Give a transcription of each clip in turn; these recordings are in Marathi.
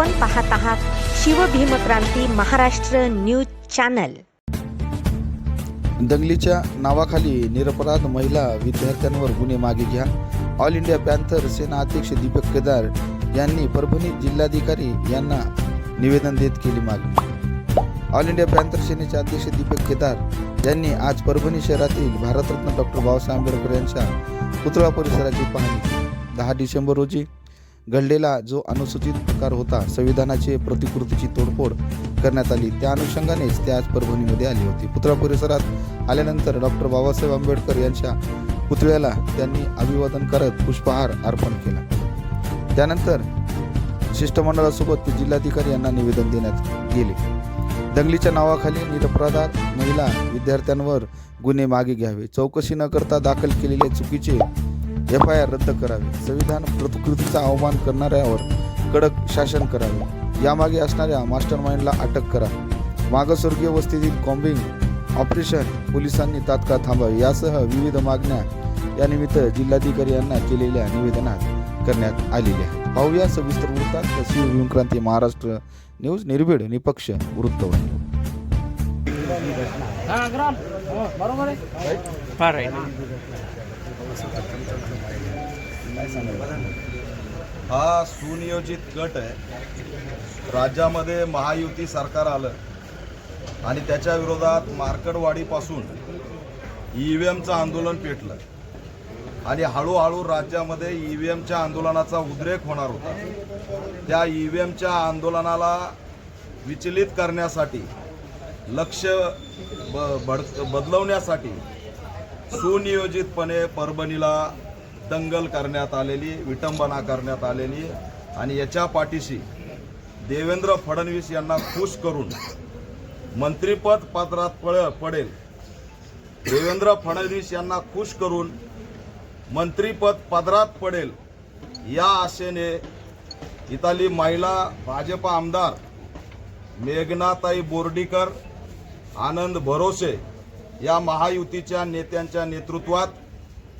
आपण पाहत आहात शिवभीमक्रांती महाराष्ट्र न्यूज चॅनल. दंगलीच्या नावाखाली निरपराध महिला विद्यार्थ्यांवर गुन्हे मागे घ्या. ऑल इंडिया पॅन्थर सेना अध्यक्ष दीपक केदार यांनी परभणी जिल्हाधिकारी यांना निवेदन देत केली मागणी. ऑल इंडिया पॅन्थर सेनेचे अध्यक्ष दीपक केदार यांनी आज परभणी शहरातील भारतरत्न डॉक्टर बाबासाहेब आंबेडकर यांच्या पुतळा परिसराची पाहणी दहा डिसेंबर रोजी घडलेला जो अनुसूचित प्रकार होता संविधानाचे प्रतिकृतीची तोडफोड करण्यात आली. त्या अनुषंगानेच ते आज परभणीमध्ये आली होती. पुतळा परिसरात आल्यानंतर डॉक्टर बाबासाहेब आंबेडकर यांच्या पुतळ्याला त्यांनी अभिवादन करत पुष्पहार अर्पण केला. त्यानंतर शिष्टमंडळासोबत ते जिल्हाधिकारी यांना निवेदन देण्यात गेले. दंगलीच्या नावाखाली निरपराधात महिला विद्यार्थ्यांवर गुन्हे मागे घ्यावे. चौकशी न करता दाखल केलेले चुकीचे एफ आय आर रद्द करावे. संविधान प्रतिकृतीचा अवमान करणाऱ्यावर कडक शासन करावे. यामागे असणाऱ्या मास्टर माइंडला अटक करा. मागासवर्गीय वस्तीतील कॉम्बिंग ऑपरेशन पोलिसांनी तात्काळ थांबावे. यासह विविध मागण्या यानिमित्त जिल्हाधिकारी यांना केलेल्या निवेदनात करण्यात आलेल्या पाहूया सविस्तर वृत्तात विक्रांती महाराष्ट्र न्यूज निर्भीड निपक्ष वृत्तवाहिनी. फार आहे. हा सुनियोजित गट आहे. राज्यामध्ये महायुती सरकार आलं आणि त्याच्या विरोधात मार्कडवाडीपासून ई व्ही एमचं आंदोलन पेटलं आणि हळूहळू राज्यामध्ये ई व्ही एमच्या आंदोलनाचा उद्रेक होणार होता. त्या ई व्ही एमच्या आंदोलनाला विचलित करण्यासाठी लक्ष ब बड बदलवण्यासाठी सुनियोजितपणे परभणीला दंगल करण्यात आलेली विटंबना करण्यात आलेली आणि याच्या पाठीशी देवेंद्र फडणवीस यांना खुश करून मंत्रिपद पात्रात पळ पडेल. देवेंद्र फडणवीस यांना खुश करून मंत्रिपद पदरात पडेल या आशेने इथली महिला भाजपा आमदार मेघनाताई बोर्डीकर आनंद भरोसे या महायुतीच्या नेत्यांच्या नेतृत्वात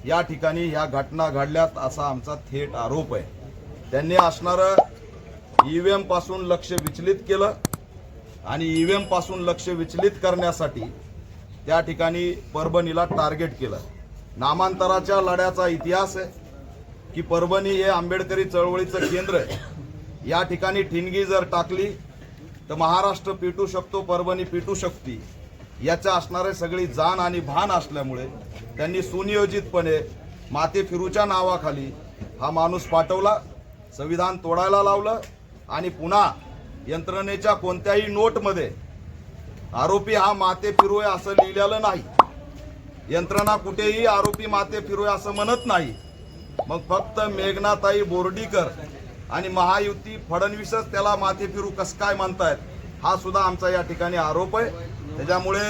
या ठिकाणी ह्या घटना घडल्यात असा आमचा थेट आरोप आहे. त्यांनी असणारं ई व्ही पासून लक्ष विचलित केलं आणि ई व्ही पासून लक्ष विचलित करण्यासाठी त्या ठिकाणी परभणीला टार्गेट केलं. नामांतराच्या लढ्याचा इतिहास आहे की परभणी हे आंबेडकरी चळवळीचं केंद्र आहे. या ठिकाणी ठिणगी जर टाकली तर महाराष्ट्र पेटू शकतो परभणी पेटू शकते. याच्या असणारे सगळी जाण आणि भान असल्यामुळे त्यांनी सुनियोजितपणे माते फिरूच्या नावाखाली हा माणूस पाठवला संविधान तोडायला लावलं आणि पुन्हा यंत्रणेच्या कोणत्याही नोटमध्ये आरोपी हा माते फिरोय असं लिहिलेलं नाही. यंत्रणा कुठेही आरोपी माते फिरोय असं म्हणत नाही. मग फक्त मेघनाताई बोर्डीकर आणि महायुती फडणवीसच त्याला माथे फिरू कसं काय म्हणतायत? हा सुद्धा आमचा या ठिकाणी आरोप आहे. त्याच्यामुळे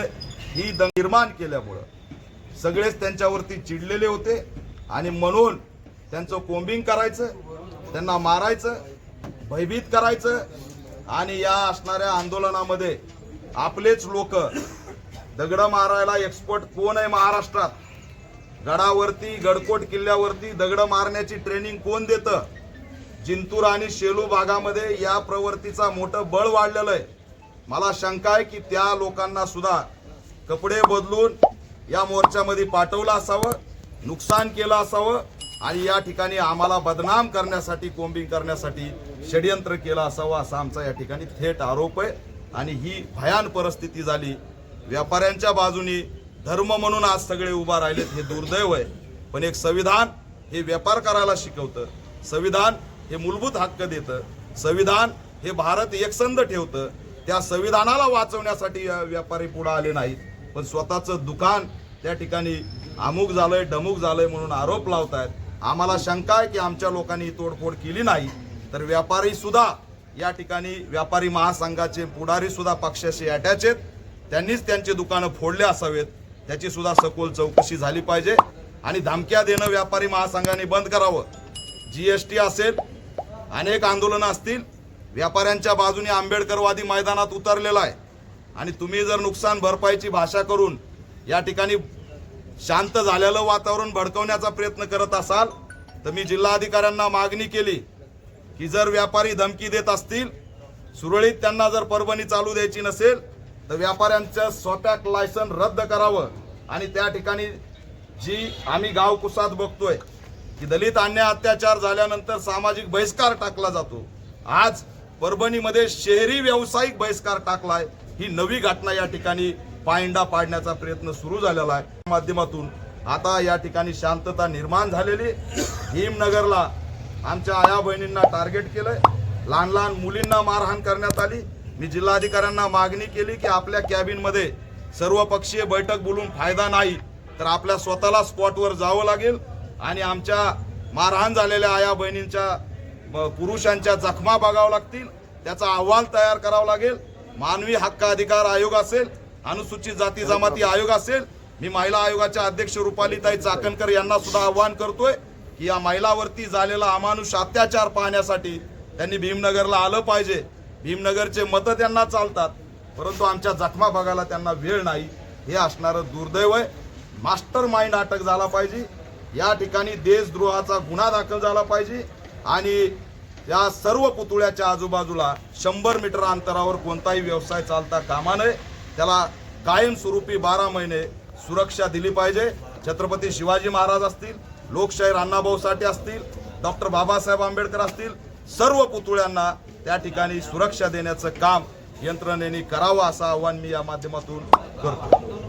ही दंग निर्माण केल्यामुळं सगळेच त्यांच्यावरती चिडलेले होते आणि म्हणून त्यांचं कोंबिंग करायचं त्यांना मारायचं भयभीत करायचं आणि या असणाऱ्या आंदोलनामध्ये आपलेच लोक दगड मारायला एक्सपर्ट कोण आहे महाराष्ट्रात? गडावरती गडकोट किल्ल्यावरती दगड मारण्याची ट्रेनिंग कोण देतं? जिंतूर आणि शेलू भागामध्ये या प्रवृत्तीचा मोठं बळ वाढलेलं आहे. मला शंका आहे की त्या लोकांना सुद्धा कपडे बदलून या मोर्चामध्ये पाठवलं असावं नुकसान केलं असावं आणि या ठिकाणी आम्हाला बदनाम करण्यासाठी कोम्बिंग करण्यासाठी षडयंत्र केलं असावं असा आमचा या ठिकाणी थेट आरोप आहे. आणि ही भयान परिस्थिती झाली. व्यापाऱ्यांच्या बाजूनी धर्म म्हणून आज सगळे उभा राहिलेत हे दुर्दैव आहे. पण एक संविधान हे व्यापार करायला शिकवतं. संविधान हे मूलभूत हक्क देतं. संविधान हे भारत एकसंध ठेवतं. त्या संविधानाला वाचवण्यासाठी व्यापारी पुढे आले नाहीत. पण स्वतःचं दुकान त्या ठिकाणी अमुक झालंय डमुक झालंय म्हणून आरोप लावत आहेत आम्हाला शंका आहे की आमच्या लोकांनी तोडफोड केली नाही. तर व्यापारी सुद्धा या ठिकाणी व्यापारी महासंघाचे पुढारी सुद्धा पक्षाशी अटॅच आहेत. त्यांनीच त्यांची दुकानं फोडले असावेत. त्याची सुद्धा सखोल चौकशी झाली पाहिजे. आणि धमक्या देणं व्यापारी महासंघाने बंद करावं. जीएसटी असेल अनेक आंदोलनं असतील व्यापाऱ्यांच्या बाजूने आंबेडकरवादी मैदानात उतरलेला आहे. आणि तुम्ही जर नुकसान भरपाईची भाषा करून या ठिकाणी शांत झालेलं वातावरण भडकवण्याचा प्रयत्न करत असाल तर मी जिल्हाधिकाऱ्यांना मागणी केली की जर व्यापारी धमकी देत असतील सुरळीत त्यांना जर परभणी चालू द्यायची नसेल तर व्यापाऱ्यांचं स्वतःक लायसन रद्द करावं. आणि त्या ठिकाणी जी आम्ही गाव कुसात बघतोय की दलित अन्याय अत्याचार झाल्यानंतर सामाजिक बहिष्कार टाकला जातो. आज परभणीमध्ये शहरी व्यावसायिक बहिष्कार टाकलाय. ही नवी घटना या ठिकाणी पायंडा पाडण्याचा प्रयत्न सुरू झालेला आहे. माध्यमातून आता या ठिकाणी शांतता निर्माण झालेली भीमनगरला आमच्या आया बहिणींना टार्गेट केलंय. लहान लहान मुलींना मारहाण करण्यात आली. मी जिल्हाधिकाऱ्यांना मागणी केली की आपल्या कॅबिनमध्ये सर्वपक्षीय बैठक बोलून फायदा नाही तर आपल्या स्वतःला स्पॉटवर जावं लागेल. आणि आमच्या मारहाण झालेल्या आया बहिणींच्या पुरुषांच्या जखमा बघावं लागतील त्याचा अहवाल तयार करावा लागेल. मानवी हक्क अधिकार आयोग असेल अनुसूचित जाती जमाती आयोग असेल. मी महिला आयोगाच्या अध्यक्ष रुपालीताई चाकणकर यांना सुद्धा आव्हान करतोय की या महिलावरती झालेला अमानुष अत्याचार पाहण्यासाठी त्यांनी भीमनगरला आलं पाहिजे. भीमनगरचे मतं त्यांना चालतात परंतु आमच्या जखमा बघायला त्यांना वेळ नाही. हे असणारं दुर्दैव आहे. मास्टर माइंड अटक झाला पाहिजे. या ठिकाणी देशद्रोहाचा गुन्हा दाखल झाला पाहिजे. आणि या सर्व पुतळ्याच्या आजूबाजूला शंभर मीटर अंतरावर कोणताही व्यवसाय चालता कामा नये. त्याला कायमस्वरूपी बारा महिने सुरक्षा दिली पाहिजे. छत्रपती शिवाजी महाराज असतील लोकशाहीर अण्णाभाऊ साठे असतील डॉक्टर बाबासाहेब आंबेडकर असतील सर्व पुतळ्यांना त्या ठिकाणी सुरक्षा देण्याचं काम यंत्रणेने करावं असं आव्हान मी या माध्यमातून करतो.